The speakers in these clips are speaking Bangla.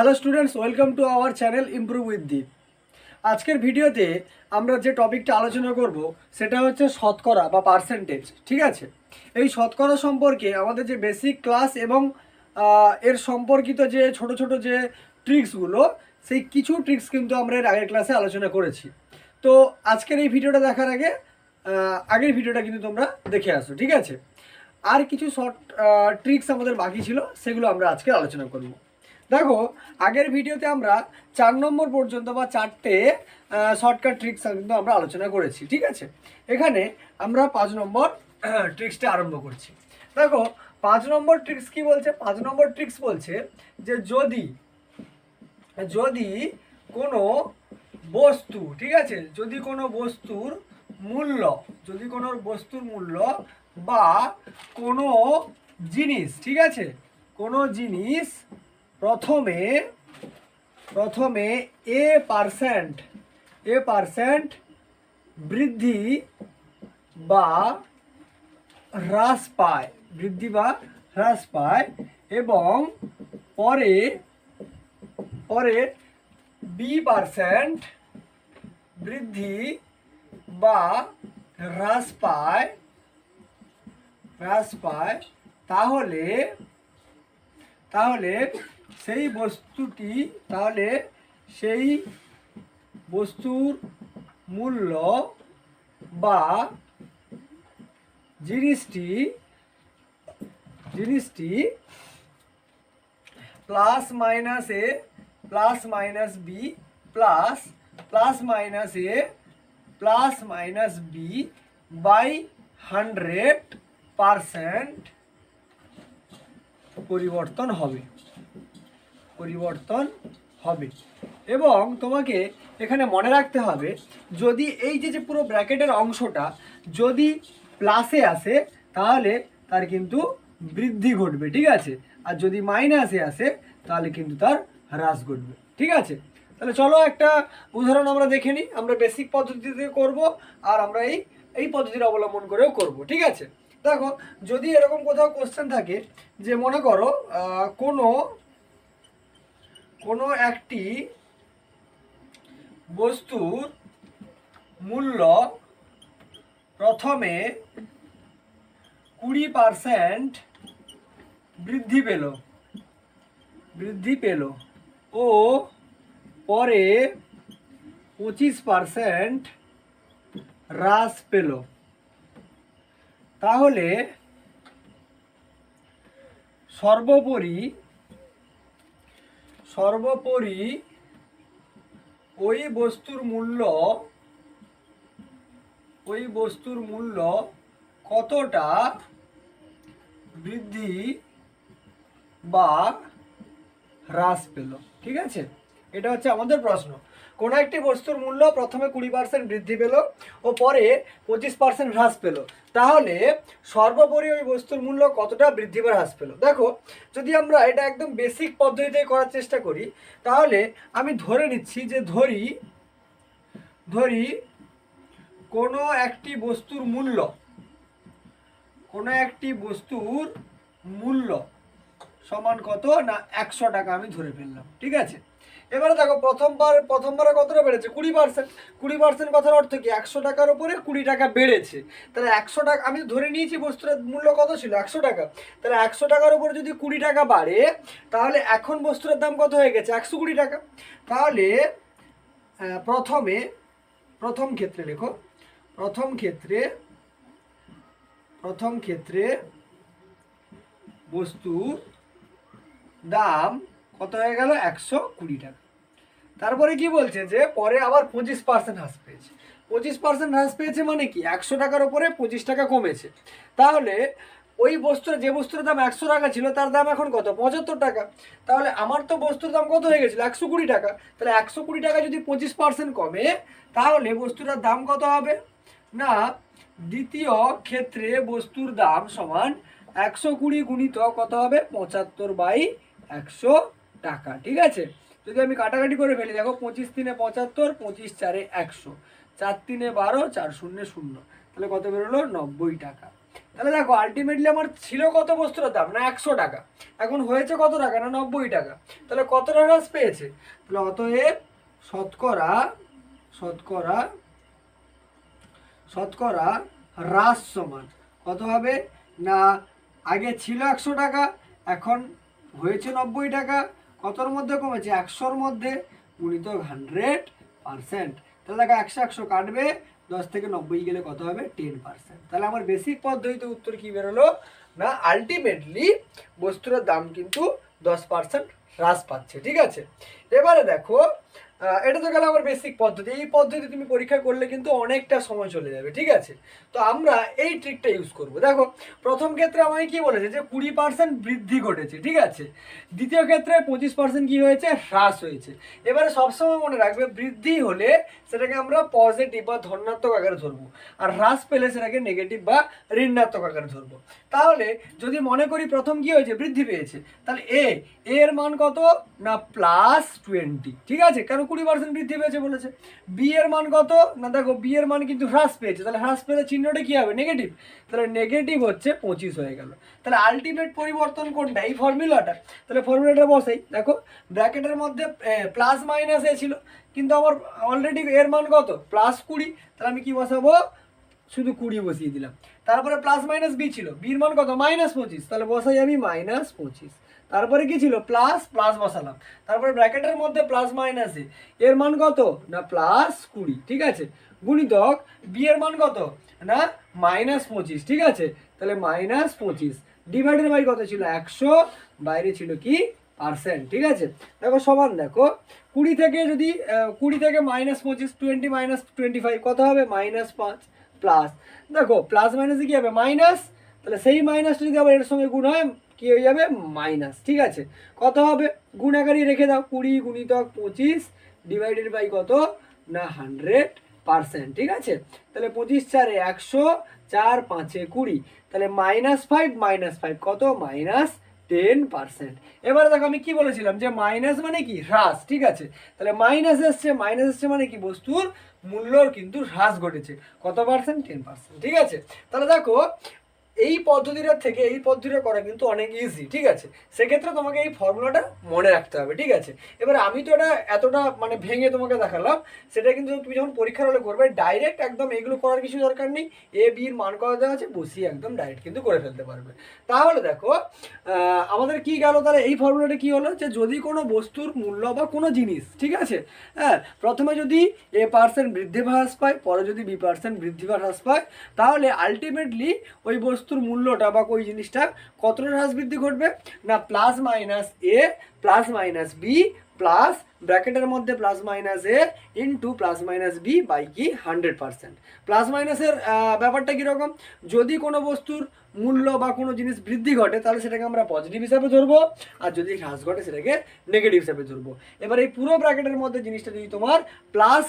Hello students welcome to our channel improve with Deep আজকের ভিডিওতে আমরা যে টপিকটা আলোচনা করব, সেটা হচ্ছে শতকরা বা পার্সেন্টেজ ঠিক আছে? এই শতকরা সম্পর্কে আমাদের যে বেসিক ক্লাস এবং এর সম্পর্কিত যে ছোট ছোট যে ট্রিক্সগুলো সেই কিছু ট্রিক্স কিন্তু আমরা এর আগের ক্লাসে আলোচনা করেছি। তো আজকের এই ভিডিওটা দেখার আগে আগের ভিডিওটা কিন্তু তোমরা দেখে আসো, ঠিক আছে? আর কিছু শর্ট ট্রিক্স আমাদের বাকি ছিল, সেগুলো আমরা আজকে আলোচনা করব। দেখো, আগের ভিডিওতে আমরা চার নম্বর পর্যন্ত বা চারটে শর্টকাট ট্রিক্স কিন্তু আমরা আলোচনা করেছি, ঠিক আছে? এখানে আমরা পাঁচ নম্বর ট্রিক্সটা আরম্ভ করছি। দেখো, পাঁচ নম্বর ট্রিক্স কি বলছে? পাঁচ নম্বর ট্রিক্স বলছে যে যদি যদি কোনো বস্তু, ঠিক আছে? যদি কোনো বস্তুর মূল্য, যদি কোনো বস্তুর মূল্য বা কোনো জিনিস, ঠিক আছে? কোনো জিনিস প্রথমে প্রথমে এ পারসেন্ট এ পারসেন্ট বৃদ্ধি বা হ্রাস পায়, বৃদ্ধি বা হ্রাস পায় এবং পরে পরে বি পারসেন্ট বৃদ্ধি বা হ্রাস পায় হ্রাস পায়, তাহলে তাহলে সেই বস্তুটি তাহলে সেই বস্তুর মূল্য বা জিনিসটি জিনিসটি plus minus A, plus minus B, plus plus minus A, plus minus B by hundred percent পরিবর্তন হবে। পরিবর্তন হবে। এবং তোমাকে এখানে মনে রাখতে হবে, যদি এই যে যে পুরো ব্র্যাকেটের অংশটা যদি প্লাসে আসে, তাহলে তার কিন্তু বৃদ্ধি ঘটবে, ঠিক আছে? আর যদি মাইনাসে আসে, তাহলে কিন্তু তার হ্রাস ঘটবে, ঠিক আছে? তাহলে চলো একটা উদাহরণ আমরা দেখে নিই। আমরা বেসিক পদ্ধতিতে করব আর আমরা এই এই পদ্ধতির অবলম্বন করেও করব, ঠিক আছে? দেখো, যদি এরকম কোথাও কোশ্চেন থাকে, যে মনে করো কোনো কোনো একটি বস্তুর মূল্য প্রথমে কুড়ি পারসেন্ট বৃদ্ধি পেল বৃদ্ধি পেল ও পরে পঁচিশ পারসেন্ট হ্রাস পেল। তাহলে সর্বোপরি সর্বোপরি ওই বস্তুর মূল্য, ওই বস্তুর মূল্য কতটা বৃদ্ধি বা হ্রাস পেল? ঠিক আছে? এটা হচ্ছে আমাদের প্রশ্ন। কোনো একটি বস্তুর মূল্য প্রথমে কুড়ি পার্সেন্ট বৃদ্ধি পেল ও পরে পঁচিশ পার্সেন্ট হ্রাস পেল। তাহলে সর্বোপরি ওই বস্তুর মূল্য কতটা বৃদ্ধি বা হ্রাস পেল? দেখো, যদি আমরা এটা একদম বেসিক পদ্ধতিতে করার চেষ্টা করি, তাহলে আমি ধরে নিচ্ছি যে ধরি ধরি কোনো একটি বস্তুর মূল্য, কোনো একটি বস্তুর মূল্য সমান কত না একশো টাকা আমি ধরে ফেললাম, ঠিক আছে? এবারে দেখো, প্রথমবার প্রথমবারে কতটা বেড়েছে? কুড়ি পার্সেন্ট কুড়ি পার্সেন্ট কথার অর্থ কি? একশো টাকার উপরে কুড়ি টাকা বেড়েছে। তাহলে একশো টাকা আমি ধরে নিয়েছি বস্তুটার মূল্য কত ছিল? একশো টাকা। তাহলে একশো টাকার উপরে যদি কুড়ি টাকা বাড়ে, তাহলে এখন বস্তুটার দাম কত হয়ে গেছে? একশো কুড়ি টাকা। তাহলে প্রথমে, প্রথম ক্ষেত্রে লেখো। প্রথম ক্ষেত্রে প্রথম ক্ষেত্রে বস্তুর দাম কত হয়ে গেল? একশো কুড়ি টাকা। তারপরে কি বলছে যে পরে আবার পঁচিশ পার্সেন্ট হ্রাস পেয়েছে। পঁচিশ পার্সেন্ট হ্রাস পেয়েছে মানে কি? একশো টাকার উপরে পঁচিশ টাকা কমেছে। তাহলে ওই বস্তুর, যে বস্তুর দাম একশো টাকা ছিল, তার দাম এখন কত? পঁচাত্তর টাকা। তাহলে আমার তো বস্তুর দাম কত হয়ে গেছিল? একশো কুড়ি টাকা। তাহলে একশো কুড়ি টাকা যদি পঁচিশ পার্সেন্ট কমে, তাহলে বস্তুটার দাম কত হবে? না, দ্বিতীয় ক্ষেত্রে বস্তুর দাম সমান একশো কুড়ি গুণিত কত হবে? পঁচাত্তর বাই একশো টাকা। ঠিক আছে? যদি আমি কাটাকাটি করে ফেলি, দেখো পঁচিশ তিনে পঁচাত্তর, পঁচিশ চারে একশো। চার তিনে বারো, চার শূন্য শূন্য। তাহলে কত বেরোলো? নব্বই টাকা। তাহলে দেখো আলটিমেটলি আমার ছিল কত বস্তুর দাম? না, একশো টাকা। এখন হয়েছে কত টাকা? না, নব্বই টাকা। তাহলে কতটা হ্রাস পেয়েছে? তাহলে অতএব শতকরা শতকরা শতকরা হ্রাস সমান। কত হবে? না, আগে ছিল একশো টাকা, এখন হয়েছে নব্বই টাকা। কতর মধ্যে কমেছে? একশোর মধ্যে। গুণিত হান্ড্রেড পারসেন্ট তাহলে দেখো একশো একশো কাটবে, দশ থেকে নব্বই গেলে কত হবে? টেন পার্সেন্ট তাহলে আমার বেসিক পদ্ধতিতে উত্তর কী বেরোলো? না আলটিমেটলি বস্তুর দাম কিন্তু দশ পার্সেন্ট হ্রাস পাচ্ছে, ঠিক আছে? এবারে দেখো এটা তো গেল আমার বেসিক পদ্ধতি। এই পদ্ধতি তুমি পরীক্ষা করলে কিন্তু অনেকটা সময় চলে যাবে, ঠিক আছে? তো আমরা এই ট্রিকটা ইউজ করব। দেখো, প্রথম ক্ষেত্রে আমাকে কি বলেছে যে কুড়ি পার্সেন্ট বৃদ্ধি ঘটেছে, ঠিক আছে? দ্বিতীয় ক্ষেত্রে পঁচিশ পার্সেন্ট কী হয়েছে? হ্রাস হয়েছে। এবারে সবসময় মনে রাখবে, বৃদ্ধি হলে সেটাকে আমরা পজিটিভ বা ধনাত্মক আকারে ধরবো। আর হ্রাস পেলে সেটাকে নেগেটিভ বা ঋণাত্মক আকারে ধরবো। তাহলে যদি মনে করি প্রথম কি হয়েছে? বৃদ্ধি পেয়েছে। তাহলে এ এর মান কত? না প্লাস টোয়েন্টি ঠিক আছে? কেন কুড়ি পার্সেন্ট বৃদ্ধি পেয়েছে বলেছে। বি এর মান কত? না দেখো বি এর মান কিন্তু হ্রাস পেয়েছে। তাহলে হ্রাস পেলে চিহ্নটা কী হবে? নেগেটিভ তাহলে নেগেটিভ হচ্ছে পঁচিশ হয়ে গেল। তাহলে আলটিমেট পরিবর্তন কোনটা? এই ফর্মুলাটা তাহলে ফর্মুলাটা বসাই। দেখো, ব্র্যাকেটের মধ্যে প্লাস মাইনাস এ ছিল। কিন্তু আমার অলরেডি এর মান কত? প্লাস কুড়ি। তাহলে আমি কি বসাবো? শুধু কুড়ি বসিয়ে দিলাম। তারপরে প্লাস মাইনাস বি ছিল। বির মান কত? মাইনাস পঁচিশ। তাহলে বসাই আমি মাইনাস পঁচিশ। তারপরে কি ছিল? প্লাস প্লাস বসালাম। তারপরে ব্র্যাকেটের মধ্যে প্লাস মাইনাসে এর মান কত? না প্লাস কুড়ি, ঠিক আছে? গুণিতক বি এর মান কত? না মাইনাস পঁচিশ, ঠিক আছে? তাহলে মাইনাস পঁচিশ ডিভাইডেড বাই কত ছিল? একশো। বাইরে ছিল কি? পার্সেন্ট ঠিক আছে? দেখো, সমান দেখো। কুড়ি থেকে যদি কুড়ি থেকে মাইনাস পঁচিশ টোয়েন্টি মাইনাস টোয়েন্টি ফাইভ কত হবে? মাইনাস পাঁচ প্লাস দেখো প্লাস মাইনাসে কী হবে? মাইনাস তাহলে সেই মাইনাসটা যদি আবার এর সঙ্গে গুণ হয় কী হয়ে যাবে? মাইনাস, ঠিক আছে? কত হবে? গুণাকারী রেখে দাও, কুড়ি গুণিতক পঁচিশ ডিভাইডেড বাই কত? না হান্ড্রেড পার্সেন্ট ঠিক আছে? তাহলে পঁচিশ চারে একশো, চার পাঁচে কুড়ি। তাহলে মাইনাস ফাইভ মাইনাস ফাইভ কত? মাইনাস টেন পার্সেন্ট এবারে দেখো আমি কি বলেছিলাম যে মাইনাস মানে কি? হ্রাস, ঠিক আছে? তাহলে মাইনাস এসছে মাইনাস এসছে মানে কি? বস্তুর মূল্যর কিন্তু হ্রাস ঘটেছে। কত পার্সেন্ট টেন পার্সেন্ট ঠিক আছে? তাহলে দেখো এই পদ্ধতিটার থেকে এই পদ্ধতিটা করা কিন্তু অনেক ইজি ঠিক আছে? সেক্ষেত্রে তোমাকে এই ফর্মুলাটা মনে রাখতে হবে, ঠিক আছে? এবার আমি তো এটা এতটা মানে ভেঙে তোমাকে দেখালাম, সেটা কিন্তু তুমি যখন পরীক্ষার হলে করবে ডাইরেক্ট একদম এগুলো করার কিছু দরকার নেই এ বির মান করা দেওয়া আছে বসিয়ে একদম ডাইরেক্ট কিন্তু করে ফেলতে পারবে। তাহলে দেখো আমাদের কি গেল তাহলে? এই ফর্মুলাটা কি হলো? যে যদি কোনো বস্তুর মূল্য বা কোনো জিনিস, ঠিক আছে? হ্যাঁ প্রথমে যদি এ পার্সেন্ট বৃদ্ধি বা হ্রাস পায়, পরে যদি বি পার্সেন্ট বৃদ্ধি বা হ্রাস পায়, তাহলে আলটিমেটলি ওই বস্তুর মূল্যটা বা ওই জিনিসটা কতটা হ্রাস বৃদ্ধি ঘটবে? না plus minus A plus minus B plus ব্র্যাকেটের মধ্যে plus minus A into plus minus B by কি? হান্ড্রেড পার্সেন্ট প্লাস মাইনাসের ব্যাপারটা কীরকম? যদি কোনো বস্তুর মূল্য বা কোনো জিনিস বৃদ্ধি ঘটে, তাহলে সেটাকে আমরা পজিটিভ হিসাবে ধরবো। আর যদি হ্রাস ঘটে, সেটাকে নেগেটিভ হিসাবে ধরবো। এবার এই পুরো ব্র্যাকেটের মধ্যে জিনিসটা যদি তোমার প্লাস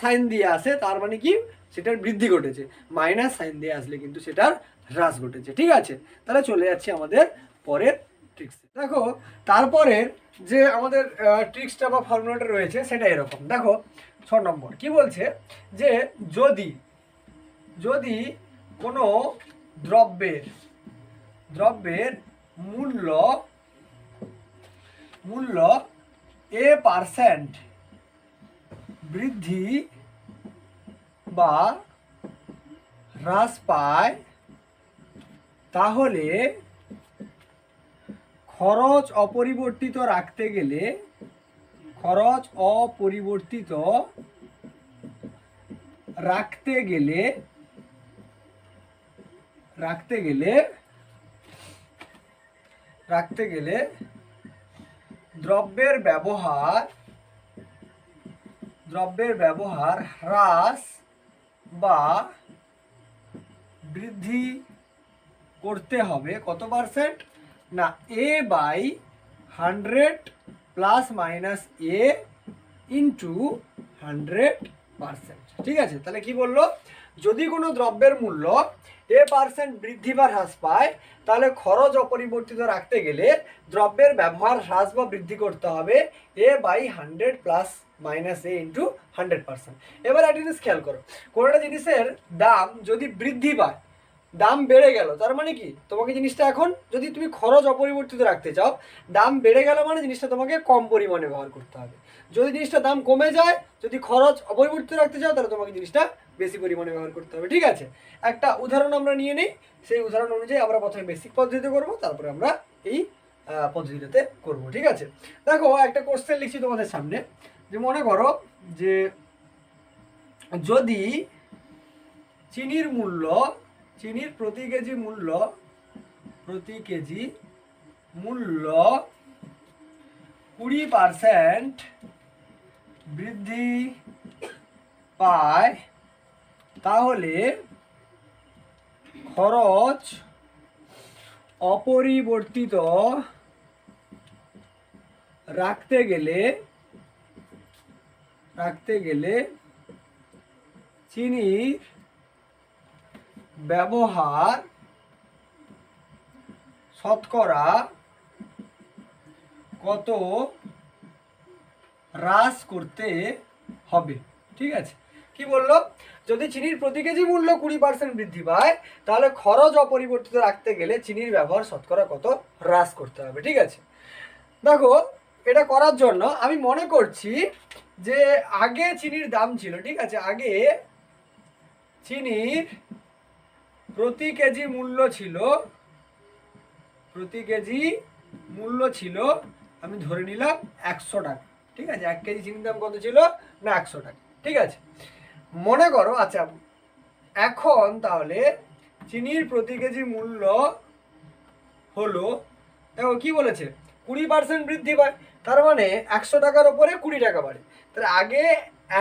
সাইন দিয়ে আসে, তার মানে কি? সেটার বৃদ্ধি ঘটেছে। মাইনাস সাইন দিয়ে আসলে কিন্তু সেটার হ্রাস ঘটেছে। ঠিক আছে? তাহলে চলে যাচ্ছি আমাদের পরের ট্রিক্স দেখো, তারপরের যে আমাদের ট্রিক্সটা বা ফর্মুলাটা রয়েছে, সেটা এরকম। দেখো, ছ নম্বর। কি বলছে? যে যদি যদি কোনো দ্রব্যের দ্রব্যের মূল্য মূল্য এ পার্সেন্ট বৃদ্ধি বা হ্রাস পায় তাহলে খরচ অপরিবর্তিত রাখতে গেলে খরচ অপরিবর্তিত রাখতে গেলে রাখতে গেলে রাখতে গেলে দ্রব্যের ব্যবহার দ্রব্যের ব্যবহার হ্রাস বা বৃদ্ধি করতে হবে। কত পার্সেন্ট না A by hundred plus minus A into hundred percent ঠিক আছে? তাহলে কি বলল? যদি কোনো দ্রব্যের মূল্য এ পার্সেন্ট বৃদ্ধি বা হ্রাস পায়, তাহলে খরচ অপরিবর্তিত রাখতে গেলে দ্রব্যের ব্যবহার হ্রাস বা বৃদ্ধি করতে হবে A by hundred plus minus A into hundred percent এবার একটা জিনিস খেয়াল করো। কোনো একটা জিনিসের দাম যদি বৃদ্ধি পায় দাম বেড়ে গেল। তার মানে কি? তোমাকে জিনিসটা এখন যদি তুমি খরচ অপরিবর্তিত রাখতে চাও, দাম বেড়ে গেল মানে জিনিসটা তোমাকে কম পরিমাণে ব্যবহার করতে হবে। যদি জিনিসটা দাম কমে যায়, যদি খরচ অপরিবর্তিত রাখতে চাও, তাহলে তোমাকে জিনিসটা বেশি পরিমাণে ব্যবহার করতে হবে। ঠিক আছে? একটা উদাহরণ আমরা নিয়ে নিই। সেই উদাহরণ অনুযায়ী আমরা প্রথমে বেসিক পদ্ধতিতে করব, তারপরে আমরা এই পদ্ধতিটাতে করব। ঠিক আছে? দেখো, একটা কোশ্চেন লিখছি তোমাদের সামনে। যে মনে করো যে যদি চিনির মূল্য চিনির প্রতি কেজি মূল্য, প্রতি কেজি মূল্য কুড়ি পারসেন্ট বৃদ্ধি পায়, তাহলে খরচ অপরিবর্তিত রাখতে গেলে রাখতে গেলে চিনির ব্যবহার, শতকরা কত হ্রাস করতে হবে। ঠিক আছে? কি বলল? যদি চিনির প্রতি কেজি মূল্য কুড়ি পার্সেন্ট বৃদ্ধি পায়, তাহলে খরচ অপরিবর্তিত রাখতে গেলে চিনির ব্যবহার শতকরা কত হ্রাস করতে হবে। ঠিক আছে? দেখো, এটা করার জন্য আমি মনে করছি যে আগে চিনির দাম ছিল, ঠিক আছে? আগে চিনির প্রতি কেজি মূল্য ছিল, প্রতি কেজি মূল্য ছিল, আমি ধরে নিলাম একশো টাকা। ঠিক আছে? এক কেজি চিনির দাম কত ছিল? না, একশো টাকা। ঠিক আছে? মনে করো আচ্ছা এখন তাহলে চিনির প্রতি কেজি মূল্য হলো, দেখো কি বলেছে? কুড়ি পার্সেন্ট বৃদ্ধি পায়। তার মানে একশো টাকার ওপরে কুড়ি টাকা বাড়ে। তাহলে আগে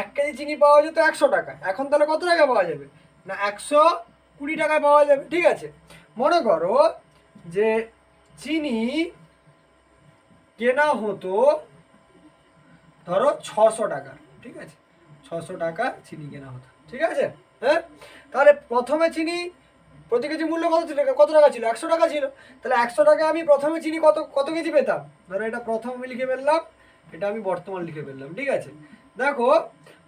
এক কেজি চিনি পাওয়া যেত একশো টাকা। এখন তাহলে কত টাকা পাওয়া যাবে? না, একশো কুড়ি টাকায় পাওয়া যাবে, ঠিক আছে? মনে করো যে চিনি কেনা হতো, ধরো ছশো টাকা, ঠিক আছে? ছশো টাকা চিনি কেনা হতো, ঠিক আছে? হ্যাঁ? তাহলে প্রথমে চিনি প্রতি কেজি মূল্য কত ছিল? কত টাকা ছিল? একশো টাকা ছিল। তাহলে একশো টাকা আমি প্রথমে চিনি কত কত কেজি পেতাম? ধরো এটা প্রথম লিখে ফেললাম, এটা আমি বর্তমান লিখে ফেললাম, ঠিক আছে? দেখো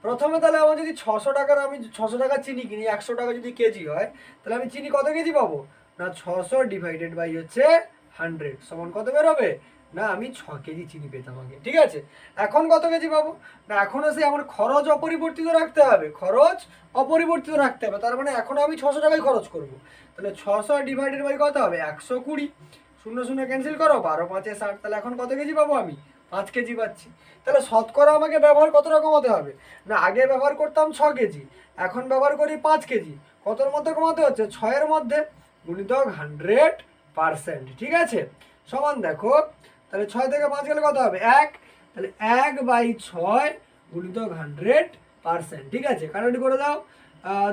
প্রথমে তাহলে আমার যদি ছশো টাকার, আমি ছশো টাকা চিনি কিনি, একশো টাকা যদি কেজি হয়, তাহলে আমি চিনি কত কেজি পাবো? না, ছশো ডিভাইডেড বাই হচ্ছে হান্ড্রেড সমান কত বেরোবে না, আমি ছ কেজি চিনি পেতাম আগে, ঠিক আছে? এখন কত কেজি পাবো? না এখনও সে আমার খরচ অপরিবর্তিত রাখতে হবে, খরচ অপরিবর্তিত রাখতে হবে, তার মানে এখনও আমি ছশো টাকায় খরচ করব। তাহলে ছশো ডিভাইডেড বাই কত হবে? একশো কুড়ি। শূন্য শূন্য ক্যান্সেল করো, বারো, পাঁচে ষাট, তাহলে এখন কত কেজি পাবো আমি? পাঁচ কেজি পাচ্ছি। তাহলে শতকরা আমাকে ব্যবহার কত রকম হতে হবে? না, আগে ব্যবহার করতাম ছ কেজি, এখন ব্যবহার করি পাঁচ কেজি। কতর মধ্যে কমাতে হচ্ছে? ছয়ের মধ্যে গুণিতক হান্ড্রেড পার্সেন্ট ঠিক আছে? সমান দেখো, তাহলে ছয় থেকে পাঁচ গেলে কত হবে? এক। তাহলে এক বাই ছয় গুণিতক হান্ড্রেড পার্সেন্ট ঠিক আছে? কাটাটি করে দাও।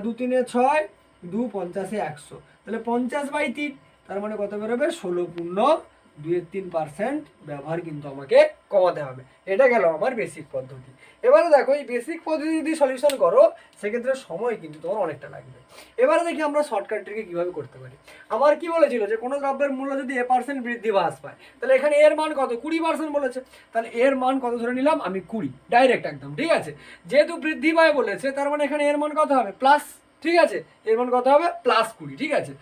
দু তিনে ছয়, দু পঞ্চাশে একশো। তাহলে পঞ্চাশ বাই তিন, তার মানে কত বেরোবে? ষোলো পূর্ণ দুয়ের তিন পার্সেন্ট ব্যবহার কিন্তু আমাকে কমাতে হবে। এটা গেল আমার বেসিক পদ্ধতি। এবারে দেখো, এই বেসিক পদ্ধতি যদি সলিউশন করো, সেক্ষেত্রে সময় কিন্তু তোমার অনেকটা লাগবে। এবারে দেখি আমরা শর্টকাট ট্রিকে কীভাবে করতে পারি। আমার কি বলেছিল যে, কোনো দ্রব্যের মূল্য যদি এ পার্সেন্ট বৃদ্ধি হ্রাস পায়, তাহলে এখানে এর মান কত? কুড়ি পার্সেন্ট বলেছে। তাহলে এর মান কত ধরে নিলাম? আমি কুড়ি। ডাইরেক্ট একদম, ঠিক আছে? যেহেতু বৃদ্ধি পায় বলেছে, তার মানে এখানে এর মান কত হবে? প্লাস ঠিক আছে? এর মান কত হবে? প্লাস কুড়ি, ঠিক আছে?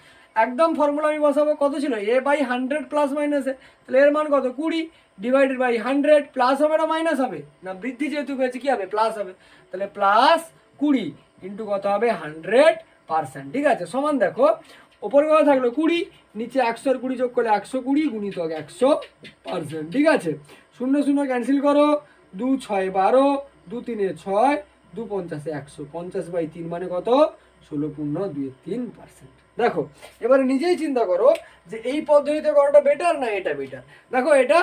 একদম ফর্মুলা আমি বসাবো, কত ছিল? এ বাই হান্ড্রেড প্লাস মাইনাসে তাহলে এর মান কত? কুড়ি ডিভাইডেড বাই হান্ড্রেড প্লাস হবে না মাইনাস হবে? না, বৃদ্ধি যেহেতু পেয়েছে কি হবে? প্লাস হবে। তাহলে প্লাস কুড়ি ইন্টু কত হবে? হান্ড্রেড পার্সেন্ট ঠিক আছে? সমান দেখো, ওপরে কথা থাকল কুড়ি, নিচে একশোর কুড়ি যোগ করলে একশো কুড়ি গুণিতক একশো পার্সেন্ট ঠিক আছে? শূন্য শূন্য ক্যান্সেল করো। দু ছয় বারো, দু তিনে ছয়, দু পঞ্চাশে একশো। পঞ্চাশ বাই তিন মানে কত? ষোলো পূর্ণ দুই তিন পার্সেন্ট দেখো, এবারে নিজেই চিন্তা করো যে এই পদ্ধতিতে করাটা বেটার না এটা বেটার দেখো, এটা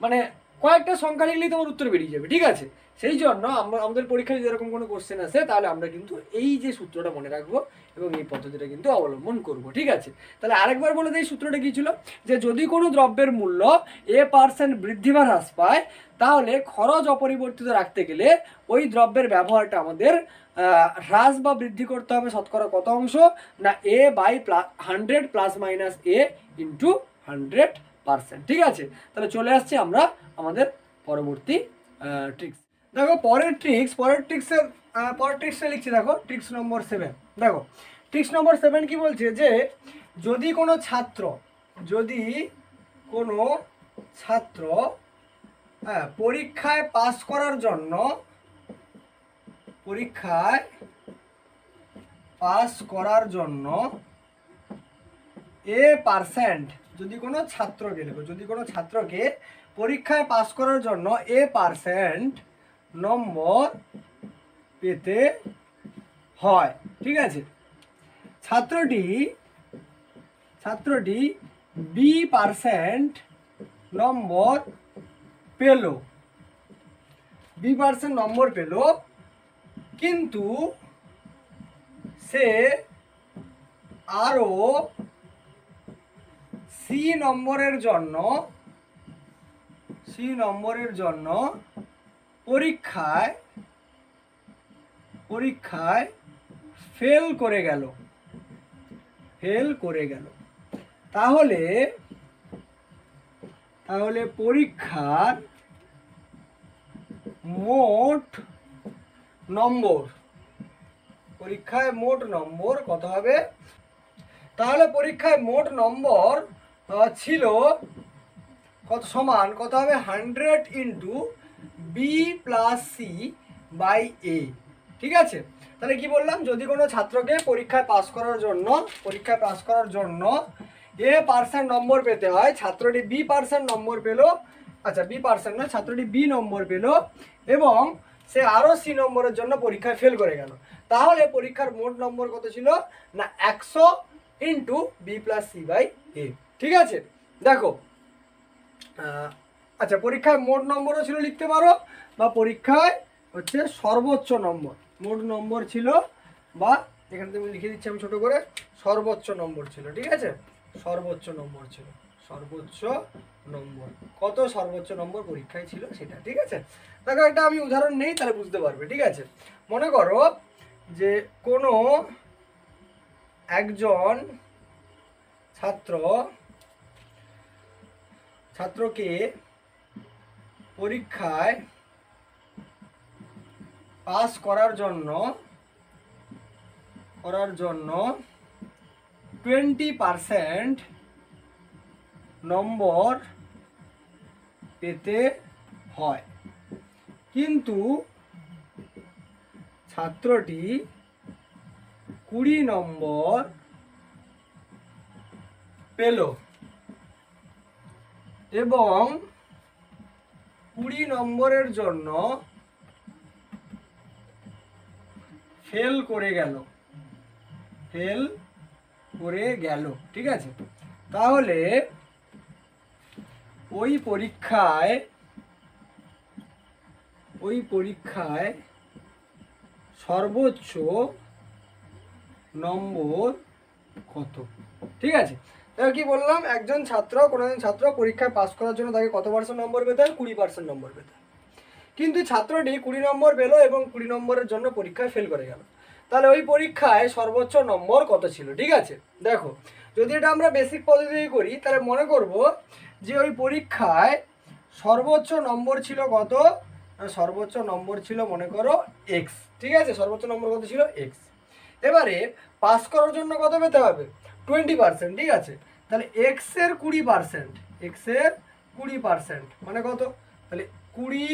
মানে কয়েকটা সংখ্যা লিখলেই তোমার উত্তর বেরিয়ে যাবে, ঠিক আছে? সেই জন্য আমরা, আমাদের পরীক্ষায় যদি এরকম কোনো কোশ্চেন আসে, তাহলে আমরা কিন্তু এই যে সূত্রটা মনে রাখব এবং এই পদ্ধতিটা কিন্তু অবলম্বন করব, ঠিক আছে? তাহলে আরেকবার বলে দিই সূত্রটা কি ছিল? যে যদি কোনো দ্রব্যের মূল্য এ পার্সেন্ট বৃদ্ধি বা হ্রাস পায়, তাহলে খরচ অপরিবর্তিত রাখতে গেলে ওই দ্রব্যের ব্যবহারটা আমাদের হ্রাস বা বৃদ্ধি করতে হবে শতকরা কত অংশ? না A by plus hundred plus minus A into hundred percent ঠিক আছে? তাহলে চলে আসছি আমরা আমাদের পরবর্তী ট্রিক্স দেখো, পরের ট্রিক্স পরের ট্রিক্সের পরের ট্রিক্সটা লিখছি, দেখো ট্রিক্স নম্বর সেভেন দেখো টিক্স নম্বর সেভেন কি বলছে যে, যদি কোনো ছাত্র, যদি কোনো ছাত্র হ্যাঁ পরীক্ষায় পাস করার জন্য, পরীক্ষায় পাস করার জন্য এ পার্সেন্ট যদি কোনো ছাত্রকে, দেখো, যদি কোনো ছাত্রকে পরীক্ষায় পাস করার জন্য এ পার্সেন্ট নম্বর পেতে হয়। ঠিক আছে? ছাত্রটি ছাত্রটি বি পার্সেন্ট নম্বর পেল। বি পার্সেন্ট নম্বর পেল, কিন্তু সে আরও সি নম্বরের জন্য সি নম্বরের জন্য পরীক্ষায় পরীক্ষায় ফেল করে গেল। ফেল করে গেল। তাহলে তাহলে পরীক্ষার মোট নম্বর, পরীক্ষায় মোট নম্বর কত হবে? তাহলে পরীক্ষায় মোট নম্বর ছিল কত সমান? কত হবে? Hundred into B plus C by A ঠিক আছে? তাহলে কি বললাম? যদি কোনো ছাত্রকে পরীক্ষায় পাস করার জন্য, পরীক্ষায় পাস করার জন্য এ পার্সেন্ট নম্বর পেতে হয়, ছাত্রটি বি পার্সেন্ট নম্বর পেল আচ্ছা বি পার্সেন্ট না, ছাত্রটি বি নম্বর পেল এবং সে আরও সি নম্বরের জন্য পরীক্ষায় ফেল করে গেল। তাহলে পরীক্ষার মোট নম্বর কত ছিল? না, একশো into B plus C by A ঠিক আছে? দেখো আচ্ছা পরীক্ষায় মোট নম্বরও ছিল লিখতে পারো, বা পরীক্ষায় হচ্ছে সর্বোচ্চ নম্বর। মোট নম্বর ছিল, বা এখানে তুমি লিখে দিচ্ছি আমি ছোটো করে, সর্বোচ্চ নম্বর ছিল, ঠিক আছে? সর্বোচ্চ নম্বর ছিল, সর্বোচ্চ নম্বর। কত সর্বোচ্চ নম্বর পরীক্ষায় ছিল সেটা, ঠিক আছে? দেখো, একটা আমি উদাহরণ নেই, তাহলে বুঝতে পারবে, ঠিক আছে? মনে করো যে কোনো একজন ছাত্র, ছাত্রকে পরীক্ষায় পাস করার জন্য করার জন্য টোয়েন্টি পারসেন্ট নম্বর পেতে হয়। কিন্তু ছাত্রটি কুড়ি নম্বর পেল এবং কুড়ি নম্বরের জন্য ফেল করে গেল। ফেল করে গেল, ঠিক আছে? তাহলে ওই পরীক্ষায় ওই পরীক্ষায় সর্বোচ্চ নম্বর কত? ঠিক আছে? তাহলে কি বললাম? একজন ছাত্র কোনো একজন ছাত্র পরীক্ষায় পাস করার জন্য তাকে কত পার্সেন্ট নম্বর পেতে হয়? কুড়ি পার্সেন্ট নম্বর পেতে কিন্তু ছাত্রটি কুড়ি নম্বর পেল এবং কুড়ি নম্বরের জন্য পরীক্ষায় ফেল করে গেল। তাহলে ওই পরীক্ষায় সর্বোচ্চ নম্বর কত ছিল? ঠিক আছে? দেখো, যদি এটা আমরা বেসিক পদ্ধতি করি, তাহলে মনে করব যে ওই পরীক্ষায় সর্বোচ্চ নম্বর ছিল কত? সর্বোচ্চ নম্বর ছিল, মনে করো এক্স ঠিক আছে? সর্বোচ্চ নম্বর কত ছিল? এক্স এবারে পাস করার জন্য কত পেতে হবে? টোয়েন্টি পার্সেন্ট ঠিক আছে? তাহলে এক্সের কুড়ি পার্সেন্ট এক্সের কুড়ি পার্সেন্ট মানে কত? তাহলে কুড়ি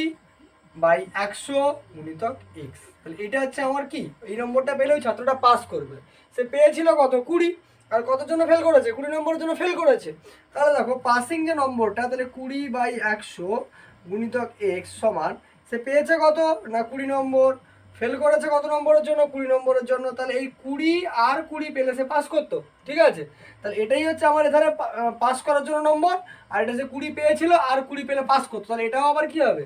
বাই একশো গুণিতক এক্স তাহলে এটা হচ্ছে আমার কি? এই নম্বরটা পেলেও ছাত্রটা পাস করবে। সে পেয়েছিল কত? কুড়ি। আর কতর জন্য ফেল করেছে? কুড়ি নম্বরের জন্য ফেল করেছে। তাহলে দেখো পাসিং যে নম্বরটা, তাহলে কুড়ি বাই একশো গুণিতক এক্স সমান, সে পেয়েছে কত? না কুড়ি নম্বর? ফেল করেছে কত নম্বরের জন্য? কুড়ি নম্বরের জন্য। তাহলে এই কুড়ি আর কুড়ি পেলে সে পাস করতো। ঠিক আছে? তাহলে এটাই হচ্ছে আমার এধারে পাস করার জন্য নম্বর। আর এটা যে কুড়ি পেয়েছিল, আর কুড়ি পেলে পাস করতো। তাহলে এটাও আবার কি হবে?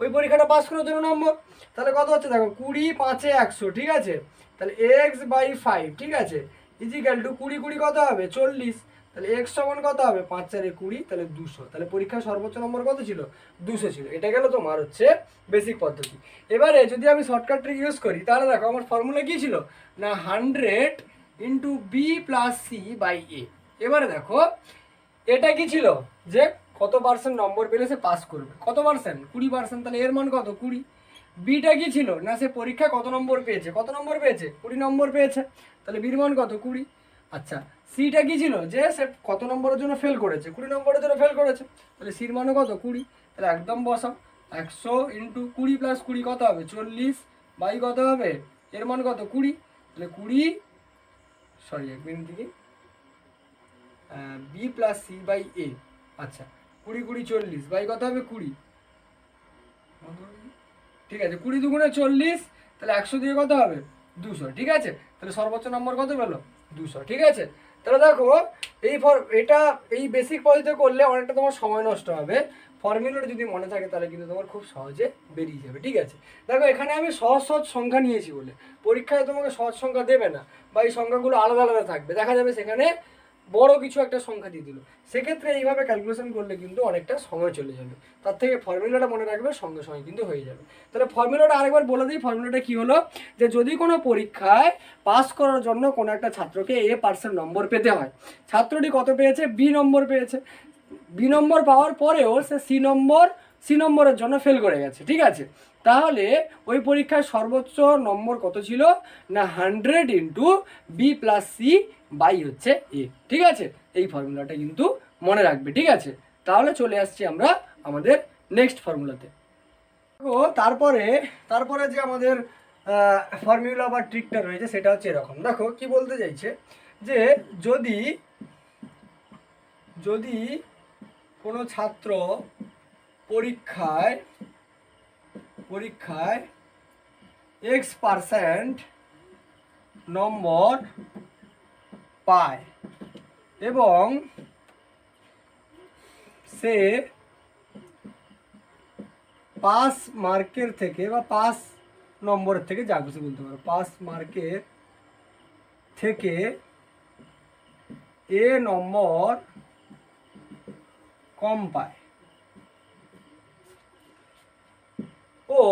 ওই পরীক্ষাটা পাস করার জন্য নম্বর। তাহলে কত হচ্ছে? দেখো, কুড়ি পাঁচে একশো। ঠিক আছে? তাহলে এক্স বাই ফাইভ ঠিক আছে? ইজিক্যাল টু কুড়ি কুড়ি কত হবে? চল্লিশ। তাহলে এক্স সমান কত হবে? পাঁচ চারে কুড়ি, তাহলে দুশো। তাহলে পরীক্ষার সর্বোচ্চ নম্বর কত ছিল? দুশো ছিল। এটা গেল তোমার হচ্ছে বেসিক পদ্ধতি। এবারে যদি আমি শর্টকাট ট্রিক ইউজ করি, তাহলে দেখো আমার ফর্মুলা কী ছিল? না hundred into B plus C by A এবারে দেখো, এটা কি ছিল? যে কত পার্সেন্ট নম্বর পেলে সে পাস করবে। কত পার্সেন্ট কুড়ি পার্সেন্ট তাহলে এর মান কত? কুড়ি। বিটা কি ছিল? না, সে পরীক্ষায় কত নম্বর পেয়েছে? কত নম্বর পেয়েছে? কুড়ি নম্বর পেয়েছে। তাহলে বির মান কত? কুড়ি। আচ্ছা সিটা কি ছিল? যে সে কত নম্বরের জন্য ফেল করেছে? কুড়ি নম্বরের জন্য ফেল করেছে? তাহলে সির মানে কত? কুড়ি। তাহলে একদম বসাও। একশো ইন্টু কুড়ি প্লাস কুড়ি কত হবে? চল্লিশ। বাই কত হবে? এর মান কত? কুড়ি। তাহলে কুড়ি সরি এক মিনিট দিকে B plus C by A আচ্ছা কুড়ি কুড়ি, চল্লিশ। বাই কত হবে? কুড়ি। ঠিক আছে, কুড়ি দুগুণে চল্লিশ। তাহলে একশো দিয়ে কত হবে? দুশো। ঠিক আছে? তাহলে সর্বোচ্চ নম্বর কত পেল? দুশো, ঠিক আছে? তাহলে দেখো, এই ফর, এটা, এই বেসিক পদ্ধতিতে করলে অনেকটা তোমার সময় নষ্ট হবে। ফর্মুলাটা যদি মনে থাকে, তাহলে কিন্তু তোমার খুব সহজে বেরিয়ে যাবে, ঠিক আছে? দেখো, এখানে আমি সহজ সহজ সংখ্যা নিয়েছি বলে। পরীক্ষায় তোমাকে সহজ সংখ্যা দেবে না, বা এই সংখ্যাগুলো আলাদা আলাদা থাকবে। দেখা যাবে সেখানে বড় কিছু একটা সংখ্যা দিয়ে দিল। সেক্ষেত্রে এইভাবে ক্যালকুলেশন করলে কিন্তু অনেকটা সময় চলে যাবে। তার থেকে ফর্মুলাটা মনে রাখবে, সঙ্গে সঙ্গে কিন্তু হয়ে যাবে। তাহলে ফর্মুলাটা আরেকবার বলে দিই ফর্মুলাটা কি হলো? যে যদি কোনো পরীক্ষায় পাস করার জন্য কোনো একটা ছাত্রকে এ পার্সেন্ট নম্বর পেতে হয়, ছাত্রটি কত পেয়েছে? বি নম্বর পেয়েছে। বি নম্বর পাওয়ার পরেও সে সি নম্বর সি নম্বরের জন্য ফেল করে গেছে, ঠিক আছে? তাহলে ওই পরীক্ষায় সর্বোচ্চ নম্বর কত ছিল? না hundred into B plus C by হচ্ছে এ, ঠিক আছে? এই ফর্মুলাটা কিন্তু মনে রাখবে, ঠিক আছে? তাহলে চলে আসছি আমরা আমাদের নেক্সট ফর্মুলাতে। তারপরে তারপরে যে আমাদের ফর্মুলা বা ট্রিকটা রয়েছে, সেটা হচ্ছে এরকম। দেখো, কি বলতে চাইছে? যে যদি যদি কোনো ছাত্র পরীক্ষায় পরীক্ষায় এক্স পারসেন্ট নম্বর পায়। এবং সে পাস মার্কের থেকে বা পাস নম্বরের থেকে যা কিছু বলতে পারো পাস মার্কের থেকে এ নম্বর কম পায়। ও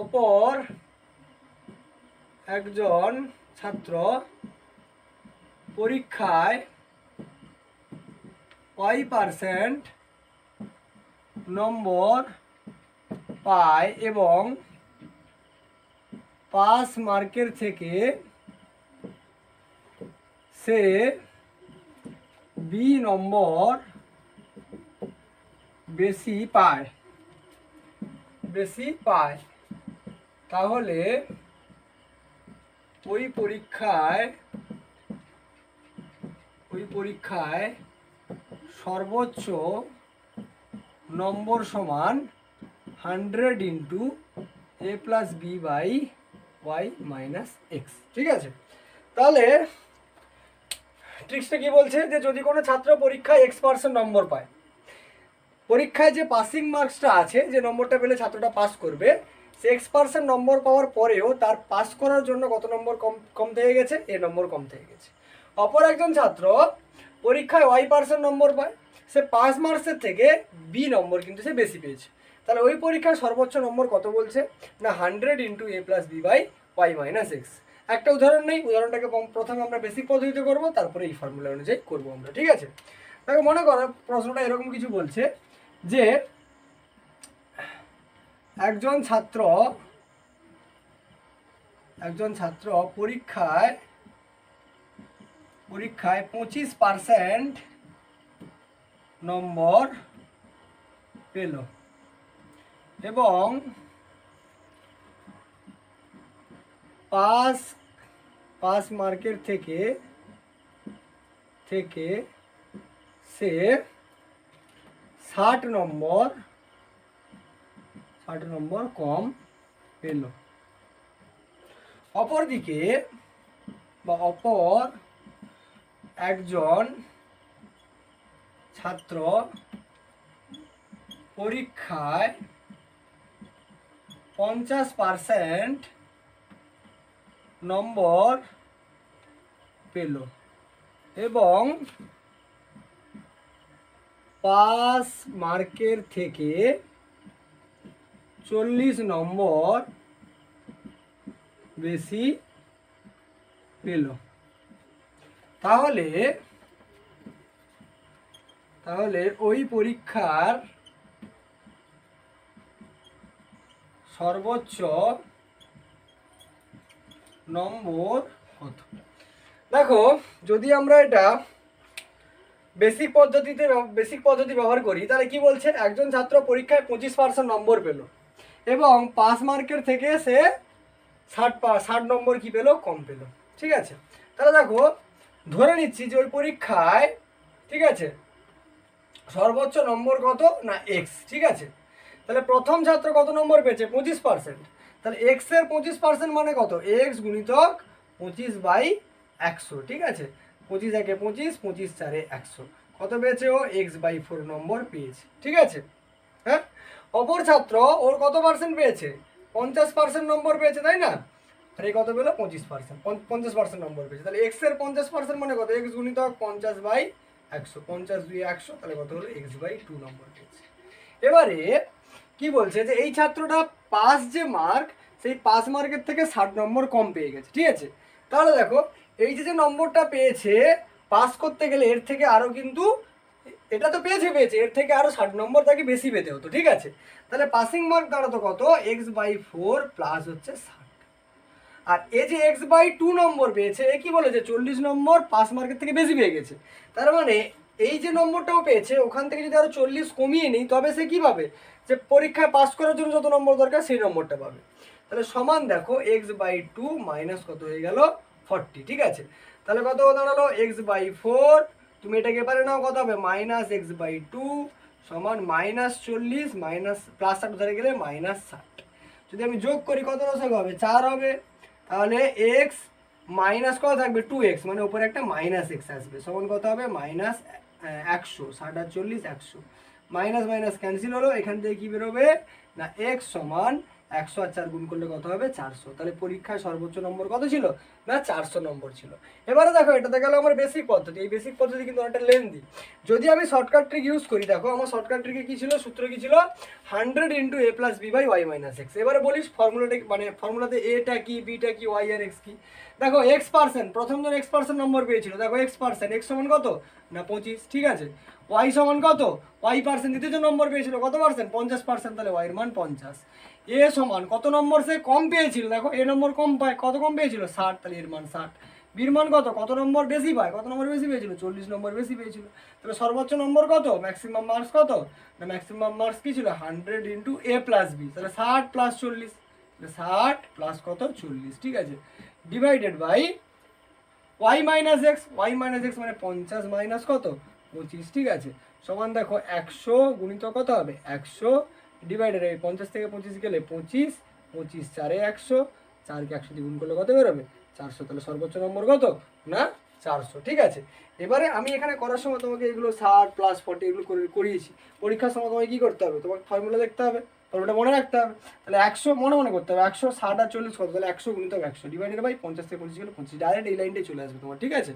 অপর একজন ছাত্র পরীক্ষায় ওয়াই পার্সেন্ট নম্বর পায় এবং পাস মার্কের থেকে সে বি নম্বর বেশি পায়। বেশি পায়। তাহলে ওই পরীক্ষায় ওই পরীক্ষায় সর্বোচ্চ নম্বর সমান hundred into A plus B by Y minus X ঠিক আছে? তাহলে ট্রিক্সটা কি বলছে? যে যদি কোনো ছাত্র পরীক্ষায় এক্স পার্সেন্ট নম্বর পায়, পরীক্ষায় যে পাসিং মার্কসটা আছে, যে নম্বরটা পেলে ছাত্রটা পাস করবে সে এক্স পার্সেন্ট নম্বর পাওয়ার পরেও তার পাস করার জন্য কত নম্বর কম কম থেকে গেছে? এ নম্বর কম থেকে গেছে। অপর একজন ছাত্র পরীক্ষায় ওয়াই পার্সেন্ট নম্বর পায়। সে পাস মার্কসের থেকে বি নম্বর কিন্তু সে বেশি পেয়েছে। তাহলে ওই পরীক্ষার সর্বোচ্চ নম্বর কত বলছে? না hundred into A plus B by Y minus X একটা উদাহরণ নেই, উদাহরণটাকে প্রথমে আমরা বেসিক পদ্ধতিতে করব, তারপরে এই ফর্মুলা অনুযায়ী করব আমরা, ঠিক আছে? তাকে মনে করো প্রশ্নটা এরকম কিছু বলছে যে একজন ছাত্র একজন ছাত্র পরীক্ষায় পরীক্ষায় পঁচিশ পার্সেন্ট নম্বর পেল। এবং পাস পাস মার্কের থেকে থেকে সে ষাট নম্বর ষাট নম্বর কম পেল। অপরদিকে বা অপর একজন ছাত্র পরীক্ষায় পঞ্চাশ পারসেন্ট নম্বর পেল এবং পাস মার্কের থেকে চল্লিশ নম্বর বেশি পেল। তাহলে তাহলে ওই পরীক্ষার সর্বোচ্চ নম্বর কত? দেখো, যদি আমরা এটা বেসিক পদ্ধতিতে বেসিক পদ্ধতি ব্যবহার করি, তাহলে কি বলছে? একজন ছাত্র পরীক্ষায় পঁচিশ পার্সেন্ট নম্বর পেল। এবং পাস মার্কের থেকে সে ষাট পা, ষাট নম্বর কি পেল? কম পেল। ঠিক আছে? তাহলে দেখো, ধরে নিচ্ছি যে ওই পরীক্ষায়, ঠিক আছে? সর্বোচ্চ নম্বর কত না এক্স ঠিক আছে? তাহলে প্রথম ছাত্র কত নম্বর পেয়েছে? পঁচিশ পার্সেন্ট তাহলে এক্সের পঁচিশ পার্সেন্ট মানে কত? এক্স গুণিতক পঁচিশ বাই একশো। ঠিক আছে? পঁচিশ একে পঁচিশ পঁচিশ চারে একশো। কত পেয়েছে ও? এক্স বাই ফোর নম্বর পেয়েছে। ঠিক আছে? হ্যাঁ? অপর ছাত্র ওর কত পার্সেন্ট পেয়েছে? পঞ্চাশ পার্সেন্ট নম্বর পেয়েছে, তাই না? আর এই কত পেল? পঁচিশ পার্সেন্ট পঞ্চাশ পার্সেন্ট নম্বর পেয়েছে। তাহলে এক্সের পঞ্চাশ পার্সেন্ট মানে কত? এক্স গুণিতক পঞ্চাশ বাই একশো। পঞ্চাশ দুই একশো, তাহলে কত হলো? এক্স বাই টু নম্বর পেয়েছে। এবারে কি বলছে যে এই ছাত্রটা পাস যে মার্ক সেই পাস মার্কের থেকে ষাট নম্বর কম পেয়ে গেছে, ঠিক আছে? তাহলে দেখো, এই যে যে নম্বরটা পেয়েছে পাস করতে গেলে এর থেকে আরও কিন্তু এটা তো পেয়েছে পেয়েছে। এর থেকে আরও ষাট নম্বর তাকে বেশি পেতে হতো, ঠিক আছে? তাহলে পাসিং মার্ক দাঁড়াতো কত? এক্স বাই ফোর প্লাস হচ্ছে ষাট। আর এ যে এক্স বাই টু নম্বর পেয়েছে, এ কি বলেছে? চল্লিশ নম্বর পাস মার্কের থেকে বেশি পেয়ে গেছে। তার মানে এই যে নম্বরটাও পেয়েছে, ওখান থেকে যদি আরও চল্লিশ কমিয়ে নিই, তবে সে কী পাবে? যে পরীক্ষায় পাস করার জন্য যত নম্বর দরকার, সেই নম্বরটা পাবে। তাহলে সমান দেখো এক্স বাই টু মাইনাস কত হয়ে গেল? ফর্টি ঠিক আছে? তাহলে কত দাঁড়াল? এক্স বাই ফোর তুমি এটাকে পারে নাও, কত হবে? মাইনাস এক্স বাই টু সমান মাইনাস চল্লিশ মাইনাস প্লাস ষাট ধরে গেলে মাইনাস ষাট। যদি আমি যোগ করি, কত রসক হবে? চার হবে। তাহলে এক্স মাইনাস কত থাকবে? টু এক্স মানে উপরে একটা মাইনাস এক্স আসবে। সমান কত হবে? মাইনাস একশো। ষাট আর চল্লিশ, একশো। মাইনাস মাইনাস ক্যান্সেল হলো, এখান থেকে কী বেরোবে? না এক্স সমান একশো আর চার গুণ করলে কত হবে? চারশো। তাহলে পরীক্ষায় সর্বোচ্চ নম্বর কত ছিল? না, চারশো নম্বর ছিল। এবারে দেখো, এটাতে গেল আমার বেসিক পদ্ধতি। এই বেসিক পদ্ধতি কিন্তু অনেকটা লেন্দি যদি আমি শর্টকাট ট্রিক ইউজ করি, দেখো, আমার শর্টকাট ট্রিকে কী ছিল? সূত্র কী ছিল? Hundred into A plus B by Y minus X এবারে বলিস ফর্মুলাটা মানে ফর্মুলাতে এটা কি বিটা কি ওয়াই আর এক্স কি? দেখো এক্স পার্সেন্ট প্রথম জন এক্স পার্সেন্ট নম্বর পেয়েছিল, দেখো এক্স পার্সেন্ট এক্স সমান কত? না, পঁচিশ, ঠিক আছে? ওয়াই সমান কত? ওয়াই পার্সেন্ট দ্বিতীয় জন নম্বর পেয়েছিল, কত পার্সেন্ট পঞ্চাশ পার্সেন্ট তাহলে ওয়াইয়ের মান পঞ্চাশ। এ সমান কত নম্বর সে কম পেয়েছিল? দেখো এ নম্বর কম পায়, কত কম পেয়েছিল? ষাট, তাহলে এর মান ষাট। বির মান কত? কত নম্বর বেশি পায়? কত নম্বর বেশি পেয়েছিল? চল্লিশ নম্বর বেশি পেয়েছিল। তাহলে সর্বোচ্চ নম্বর কত? ম্যাক্সিমাম মার্কস কত? না ম্যাক্সিমাম মার্কস কি ছিল? Hundred into A plus B তাহলে ষাট প্লাস চল্লিশ ষাট প্লাস কত? চল্লিশ, ঠিক আছে? Divided by Y minus X Y minus X মানে পঞ্চাশ মাইনাস কত? পঁচিশ, ঠিক আছে। সমান দেখো একশো গুণিত কত হবে? একশো ডিভাইডেড এই পঞ্চাশ থেকে পঁচিশ গেলে পঁচিশ পঁচিশ চারে একশো, চারকে একশো দিয়ে গুণ করলে কত বেরোবে? চারশো, তাহলে সর্বোচ্চ নম্বর কত? না, চারশো, ঠিক আছে। এবারে আমি এখানে করার সময় তোমাকে এগুলো ষাট প্লাস ফর্টি এগুলো করে, করিয়েছি। পরীক্ষার সময় তোমাকে কী করতে হবে? তোমাকে ফর্মুলা দেখতে হবে। ফর্মুলাটা মনে রাখতে হবে। তাহলে একশো মনে মনে করতে হবে, একশো, ষাট আর চল্লিশ কত? তাহলে একশো গুণিত একশো। ডিভাইডেড বাই পঞ্চাশ থেকে পঁচিশ গেলে পঁচিশ। ডাইরেক্ট এই লাইনটাই চলে আসবে তোমার, ঠিক আছে?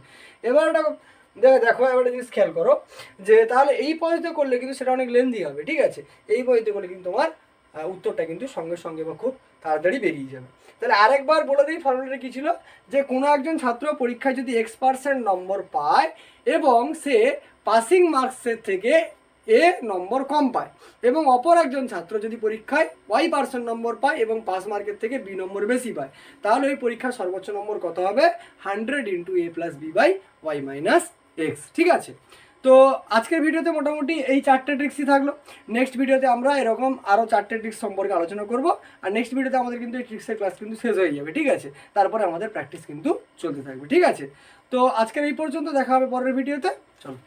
এবার ওটা দেখো দেখো, এবার জিনিস খেয়াল করো যে তাহলে এই পদ্ধতিতে করলে কিন্তু সেটা অনেক লেন্দি হবে, ঠিক আছে? এই পদ্ধতিতে করলে কিন্তু তোমার উত্তরটা কিন্তু সঙ্গে সঙ্গে বা খুব তাড়াতাড়ি বেরিয়ে যাবে। তাহলে আরেকবার বলে দিই ফর্মুলাটা কী ছিল? যে কোনো একজন ছাত্র পরীক্ষায় যদি এক্স পার্সেন্ট নম্বর পায় এবং সে পাসিং মার্কসের থেকে এ নম্বর কম পায় এবং অপর একজন ছাত্র যদি পরীক্ষায় ওয়াই পার্সেন্ট নম্বর পায় এবং পাস মার্কের থেকে বি নম্বর বেশি পায়, তাহলে ওই পরীক্ষার সর্বোচ্চ নম্বর কত হবে? Hundred into A plus B by Y minus X, ঠিক আছে? তো আজকের ভিডিওতে মোটামুটি এই চারটে ট্রিক্সই থাকল। নেক্সট ভিডিওতে আমরা এরকম আরও চারটে ট্রিক্স সম্পর্কে আলোচনা করব। আর নেক্সট ভিডিওতে আমাদের কিন্তু এই ট্রিক্সের ক্লাস কিন্তু শেষ হয়ে যাবে, ঠিক আছে? তারপরে আমাদের প্র্যাকটিস কিন্তু চলতে থাকবে, ঠিক আছে? তো আজকের এই পর্যন্ত দেখা হবে পরের ভিডিওতে। চলো।